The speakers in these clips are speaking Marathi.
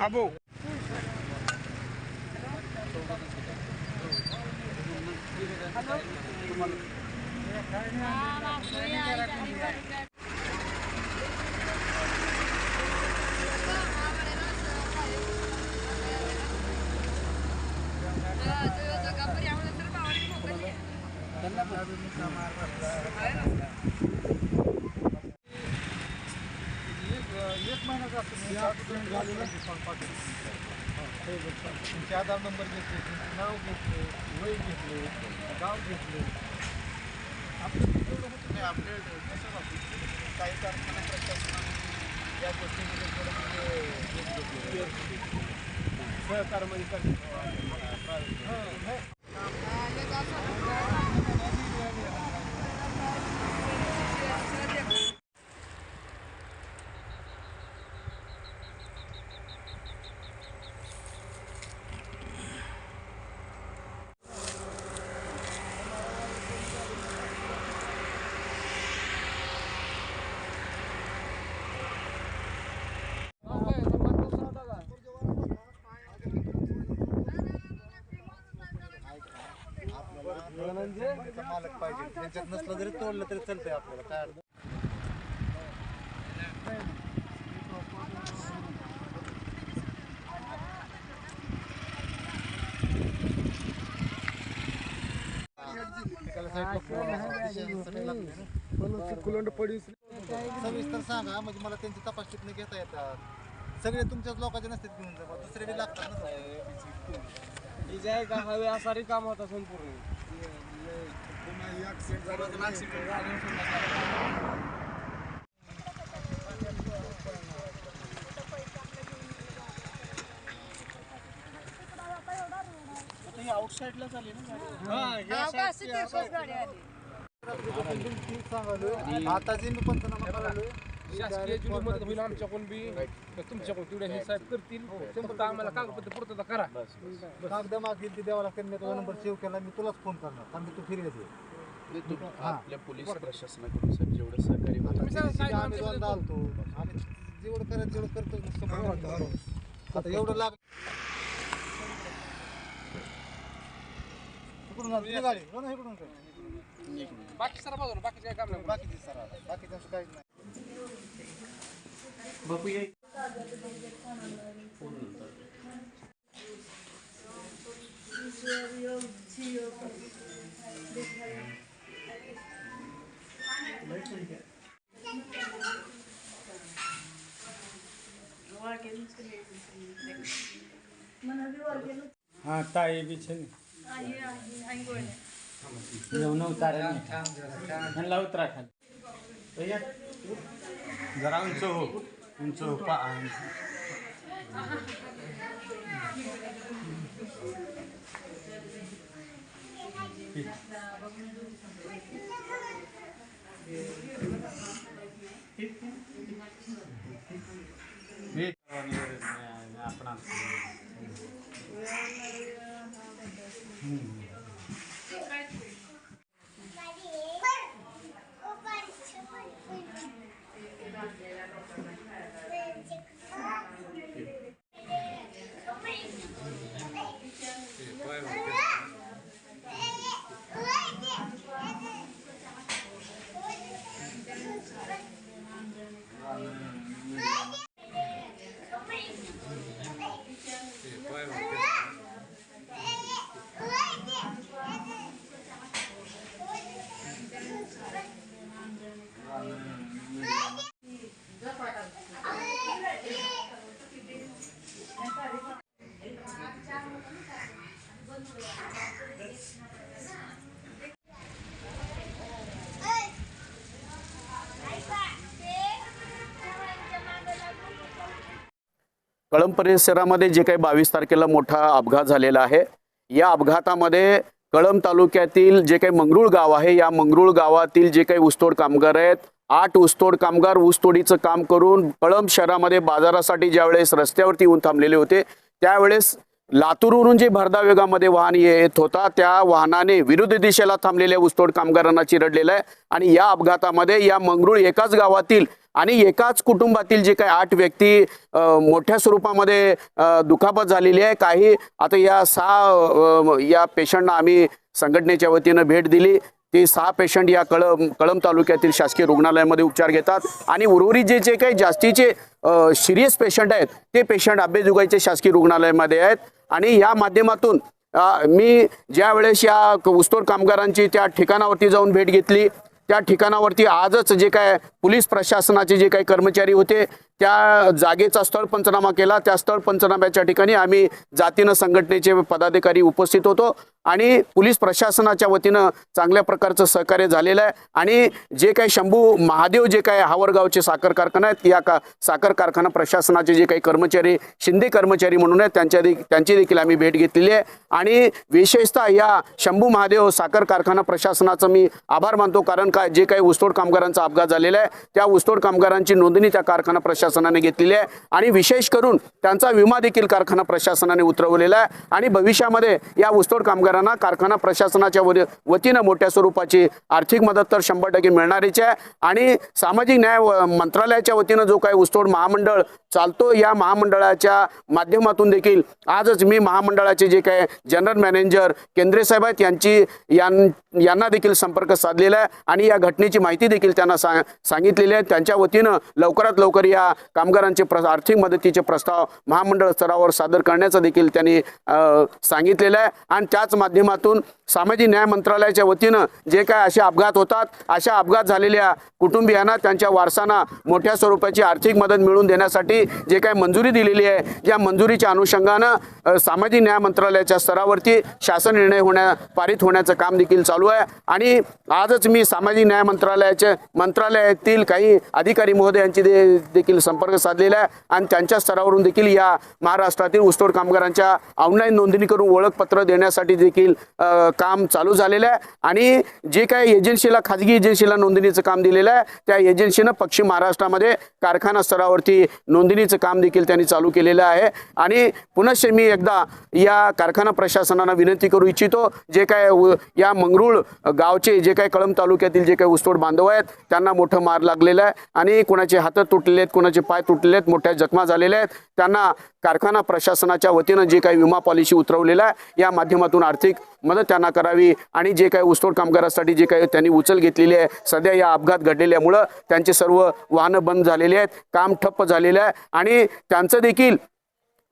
Abo. Terima kasih. तुमचे आधार नंबर घेतले तुमचं नाव घेतले वय घेतले गाव घेतले आपले अपडेट कसं काही कारखाना प्रशासनाने या गोष्टीमध्ये थोडं म्हणजे हे मालक पाहिजे. त्यांच्यात नसलं जरी तोडलं तरी चालतंय आपल्याला. काय अडचण? सविस्तर सांगा. म्हणजे मला त्यांची तपासणी घेता येतात. सगळे तुमच्याच लोकांचे नसतात घेऊन जा दुसरे बी लागतात ना. ही जे आहे का हवे असा रिकाम होता संपूर्ण. आउटसाईडला चालली ना आता जे मी पंचनामा करालोय शासकीय जी मदत होईल आमच्याकडून बी. तुमच्याकडून तेवढ्या हे साहेब करतील. फक्त आम्हाला कागदपत्र पूर्तता करा. कागद मागील ती द्यावं लागते मी तुझा नंबर सेव्ह केला मी तुलाच फोन करणार. कारण तू फिर्यादी आहे. नाही, तुम्ही आपल्या पोलीस प्रशासनाकडून साहेब जेवढं सहकार्य तुम्ही सांगा काय आम्ही दोनदा आलतो. आम्ही जेवढं करायचं तेवढं करतो. आता एवढं लाग इकडून आली हो ना इकडून कर. बाकी सर बाजूला बाकी काय काम नाही. बाकीची सर बाकीचं असं काहीच नाही. हाँ ताई भी छे जेवण उतारे ह्यांना उतरा खाली. जरा उंच हो. उंच हो पा. अपना कळंब परिसरामध्ये जे काही बावीस तारखेला मोठा अपघात झालेला आहे या अपघातामध्ये कळंब तालुक्यातील जे काही मंगरुळ गाव आहे या मंगरुळ गावातील जे काही ऊसतोड कामगार आहेत आठ ऊसतोड कामगार ऊसतोडीचं काम करून कळंब शहरामध्ये बाजारासाठी ज्यावेळेस रस्त्यावरती येऊन थांबलेले होते त्यावेळेस लातूरवरून जे भरधाव वेगामध्ये वाहन येत होता त्या वाहनाने विरुद्ध दिशेला थांबलेल्या ऊसतोड कामगारांना चिरडलेलं आहे. आणि या अपघातामध्ये या मंगरुळ एकाच गावातील आणि एकाच कुटुंबातील जे काही आठ व्यक्ती मोठ्या स्वरूपामध्ये दुखापत झालेली आहे. काही आता या सहा या पेशंटना आम्ही संघटनेच्या वतीनं भेट दिली. ते सहा पेशंट या कळम कळम तालुक्यातील शासकीय रुग्णालयामध्ये उपचार घेतात. आणि उर्वरित जे जे काही जास्तीचे सिरियस पेशंट आहेत ते पेशंट आंबेजोगाईचे शासकीय रुग्णालयामध्ये आहेत. आणि या माध्यमातून मी ज्या वेळेस या ऊसतोड कामगारांची त्या ठिकाणावरती जाऊन भेट घेतली त्या ठिकाणावरती आजच जे काय पोलीस प्रशासनाचे जे काही कर्मचारी होते त्या जागेचा स्थळ पंचनामा केला. त्या स्थळ पंचनाम्याच्या ठिकाणी आम्ही जातीनं संघटनेचे पदाधिकारी उपस्थित होतो आणि पोलीस प्रशासनाच्या वतीनं चांगल्या प्रकारचं सहकार्य झालेलं आहे. आणि जे काही शंभू महादेव जे काही हावरगावचे साखर कारखाना आहेत या का साखर कारखाना प्रशासनाचे जे काही कर्मचारी शिंदे कर्मचारी म्हणून आहेत त्यांच्या दे- त्यांची देखील आम्ही भेट घेतलेली आहे. आणि विशेषतः या शंभू महादेव साखर कारखाना प्रशासनाचं मी आभार मानतो. कारण काय जे काही ऊसतोड कामगारांचा अपघात झालेला आहे त्या ऊसतोड कामगारांची नोंदणी त्या कारखाना प्रशासनाने घेतलेली आहे. आणि विशेष करून त्यांचा विमा देखील कारखाना प्रशासनाने उतरवलेला आहे. आणि भविष्यामध्ये या ऊसतोड कामगारांना कारखाना प्रशासनाच्या वतीनं मोठ्या स्वरूपाची आर्थिक मदत तर शंभर टक्के मिळणारीच आहे. आणि सामाजिक न्याय व- मंत्रालयाच्या वतीनं जो काही ऊसतोड महामंडळ चालतो या महामंडळाच्या माध्यमातून देखील आजच मी महामंडळाचे जे काही जनरल मॅनेजर केंद्रे साहेब आहेत यांची यां यांना देखील संपर्क साधलेला आहे. आणि या घटनेची माहिती देखील त्यांना सा सांगितलेली आहे. त्यांच्या वतीनं लवकरात लवकर या कामगारांचे प्र आर्थिक मदतीचे प्रस्ताव महामंडळ स्तरावर सादर करण्याचं देखील त्यांनी सांगितलेलं आहे. आणि त्याच माध्यमातून सामाजिक न्याय मंत्रालयाच्या वतीनं जे काय असे अपघात होतात अशा अपघात झालेल्या कुटुंबियांना त्यांच्या वारसांना मोठ्या स्वरूपाची आर्थिक मदत मिळवून देण्यासाठी जे काही मंजुरी दिलेली आहे या मंजुरीच्या अनुषंगानं सामाजिक न्याय मंत्रालयाच्या स्तरावरती शासन निर्णय होण्या पारित होण्याचं काम देखील चालू आहे. आणि आजच मी सामाजिक न्याय मंत्रालयाच्या मंत्रालयातील काही अधिकारी महोदयांची दे देखील संपर्क साधलेला आहे आणि त्यांच्या स्तरावरून देखील या महाराष्ट्रातील ऊसतोड कामगारांच्या ऑनलाईन नोंदणी करून ओळखपत्र देण्यासाठी देखील काम चालू झालेलं आहे. आणि जे काही एजन्सीला खाजगी एजन्सीला नोंदणीचं काम दिलेलं आहे त्या एजन्सीनं पश्चिम महाराष्ट्रामध्ये कारखाना स्तरावरती नोंदणीचं काम देखील त्यांनी चालू केलेलं आहे. आणि पुनश्च मी एकदा या कारखाना प्रशासनाला विनंती करू इच्छितो जे काय या मंगरुळ गावचे जे काही कळंब तालुक्यातील जे काही ऊसतोड बांधव आहेत त्यांना मोठं मार लागलेलं आहे. आणि कोणाचे हात तुटलेले आहेत कोणाचे पाय तुटलेले आहेत मोठ्या जखमा झालेल्या आहेत. त्यांना कारखाना प्रशासनाच्या वतीनं जे काही विमा पॉलिसी उतरवलेला आहे या माध्यमातून आर्थिक मदत त्यांना करावी आणि जे काही ऊसतोड कामगारासाठी जे काही त्यांनी उचल घेतलेली आहे सध्या या अपघात घडलेल्यामुळं त्यांचे सर्व वाहनं बंद झालेले आहेत काम ठप्प झालेलं आहे. आणि त्यांचं देखील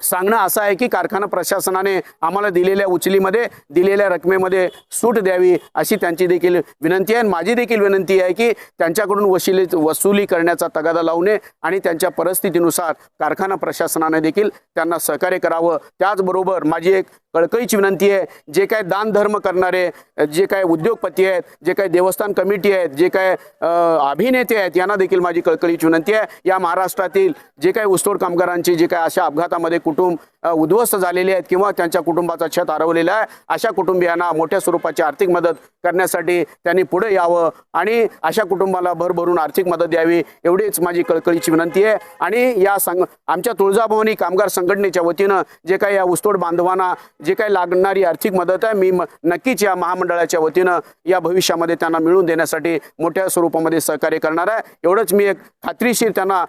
सांगणं असं आहे की कारखाना प्रशासनाने आम्हाला दिलेल्या उचलीमध्ये दिलेल्या रकमेमध्ये सूट द्यावी अशी त्यांची देखील विनंती आहे. आणि माझी देखील विनंती आहे की त्यांच्याकडून वशिली वसुली करण्याचा तगादा लावू नये आणि त्यांच्या परिस्थितीनुसार कारखाना प्रशासनाने देखील त्यांना सहकार्य करावं. त्याचबरोबर माझी एक कळकळीची विनंती आहे. जे काय दान धर्म करणारे जे काय उद्योगपती आहेत जे काय देवस्थान कमिटी आहेत जे काय अभिनेते आहेत यांना देखील माझी कळकळीची विनंती आहे. या महाराष्ट्रातील जे काही ऊसतोड कामगारांचे जे काय अशा अपघातामध्ये कुटुंब उद्ध्वस्त झालेले आहेत किंवा त्यांच्या कुटुंबाचा छत हरवलेला आहे अशा कुटुंबियांना मोठ्या स्वरूपाची आर्थिक मदत करण्यासाठी त्यांनी पुढे यावं आणि अशा कुटुंबाला भरभरून आर्थिक मदत द्यावी एवढीच माझी कळकळीची विनंती आहे. आणि या संघ आमच्या तुळजाभवानी कामगार संघटनेच्या वतीनं जे काही या ऊसतोड बांधवांना जे काही लागणारी आर्थिक मदत आहे मी नक्कीच या महामंडळाच्या वतीनं या भविष्यामध्ये त्यांना मिळवून देण्यासाठी मोठ्या स्वरूपामध्ये सहकार्य करणार आहे. एवढंच मी एक खात्रीशीर त्यांना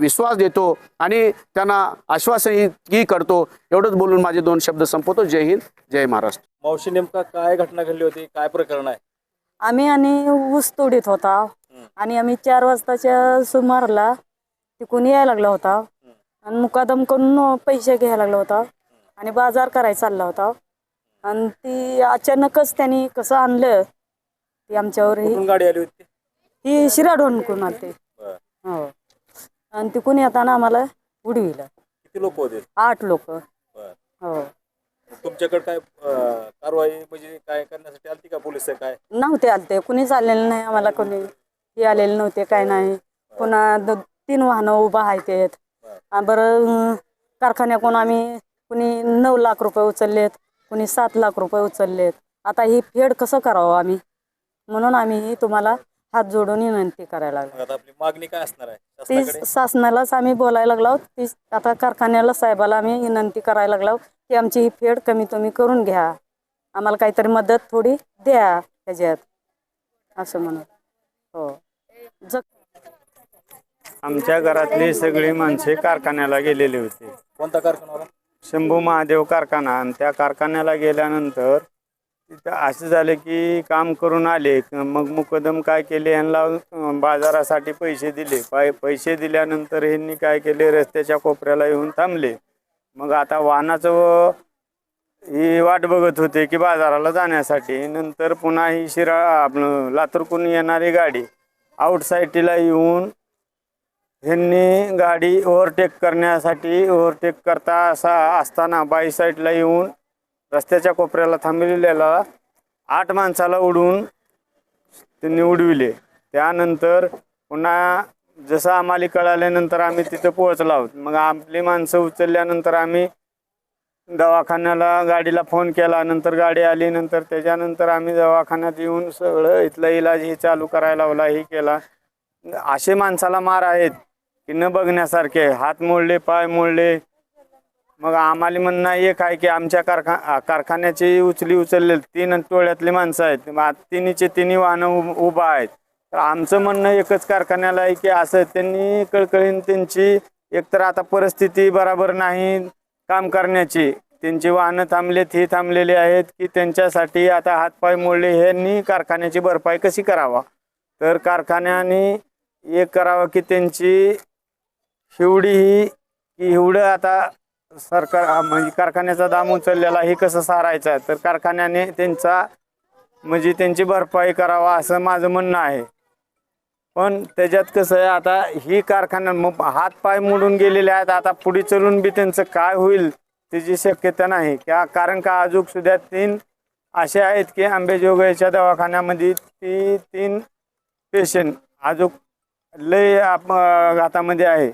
विश्वास देतो आणि त्यांना आश्वासनही करतो. एवढंच बोलून माझे दोन शब्द संपवतो. जय हिंद जय महाराष्ट्र. मावशी नेमका काय घटना घडली होती? काय प्रकरण आहे? आम्ही आणि ऊस तोडीत होता. आणि आम्ही चार वाजताच्या सुमारला तिकून यायला लागला होता. आणि मुकादम करून पैसे घ्यायला लागला होता. आणि बाजार करायला चालला होता. आणि ती अचानकच त्यांनी कसं आणलं ती आमच्यावर ही कुठून गाडी आली होती? ही शिराढोणकून आलते. बरं. हो. आणि तिकून येताना आम्हाला उडविलं. किती लोक होते? आठ लोक. बरं. हो. तुमच्याकडे काय अं, कारवाई म्हणजे काय करण्यासाठी आलती का पोलीस काय? नव्हते आलते. कुणीच आलेलं नाही आम्हाला कोणी हे आलेले नव्हते काय नाही. पुन्हा द- तीन वाहनं उभा आहेत. बरं अं, कारखान्याकडून आम्ही कुणी नऊ लाख रुपये उचललेत कुणी सात लाख रुपये उचललेत. आता ही फेड कसं करावं आम्ही? म्हणून आम्ही तुम्हाला हात जोडून विनंती करायला लागलो. मग आता आपली मागणी काय असणार आहे? ती शासनालाच आम्ही बोलायला लागलो ती आता कारखान्याला साहेबाला आम्ही विनंती करायला लागलो की आमची ही फेड कमी तुम्ही करून घ्या. आम्हाला काहीतरी मदत थोडी द्या ह्याच्यात. असं म्हणून. हो. जग आमच्या घरातली सगळी माणसे कारखान्याला गेलेली होती. कोणता कारखाना होता? शंभू महादेव कारखाना आणि त्या कारखान्याला गेल्यानंतर तिथं असं झालं की काम करून आले. मग मुकदम काय केले? यांना बाजारासाठी पैसे दिले. पाय पैसे दिल्यानंतर ह्यांनी काय केले? रस्त्याच्या कोपऱ्याला येऊन थांबले. मग आता वाहनाचं ही वाट बघत होते की बाजाराला जाण्यासाठी. नंतर पुन्हा ही शिरा आपलं लातूरकडून येणारी गाडी. आउटसाईटीला येऊन ह्यांनी गाडी ओव्हरटेक करण्यासाठी ओव्हरटेक करता असा असताना बाई साईडला येऊन रस्त्याच्या कोपऱ्याला थांबलेल्याला आठ माणसाला उडवून त्यांनी उडविले. त्यानंतर पुन्हा जसं आम्हाला कळाल्यानंतर आम्ही तिथं पोहोचलो आहोत. मग आपली माणसं उचलल्यानंतर आम्ही दवाखान्याला गाडीला फोन केला. नंतर गाडी आली. नंतर त्याच्यानंतर आम्ही दवाखान्यात येऊन सगळं इथला इलाज हे चालू करायला लावला हे केला. असे माणसाला मार आहेत. की न बघण्यासारखे हात मोडले पाय मोडले. मग आम्हाला म्हणणं एक आहे की आमच्या कारखा कारखान्याची उचली उचलले तीन टोळ्यातली माणसं आहेत. मग तिन्हीचे तिन्ही वाहनं उभ उभा आहेत. तर आमचं म्हणणं एकच कारखान्याला आहे की असं त्यांनी कळकळीन त्यांची एकतर आता परिस्थिती बराबर नाही काम करण्याची. त्यांची वाहनं थांबलेत ही थांबलेली आहेत की त्यांच्यासाठी आता हातपाय मोडले ह्यांनी कारखान्याची भरपाई कशी करावा? तर कारखान्याने एक करावं की त्यांची शिवडी ही की एवढं आता सरकार म्हणजे कारखान्याचा दाम उचललेला हे कसं सारायचं तर कारखान्याने त्यांचा म्हणजे त्यांची भरपाई करावा असं माझं म्हणणं आहे. पण त्याच्यात कसं आहे आता ही कारखाना मग हात पाय मोडून गेलेले आहेत आता पुढे चलून बी त्यांचं काय होईल त्याची शक्यता नाही. का कारण का अजून सुद्धा तीन असे आहेत की आंबेजोगाईच्या दवाखान्यामध्ये ती तीन पेशंट अजून लय आप घातामध्ये आहे.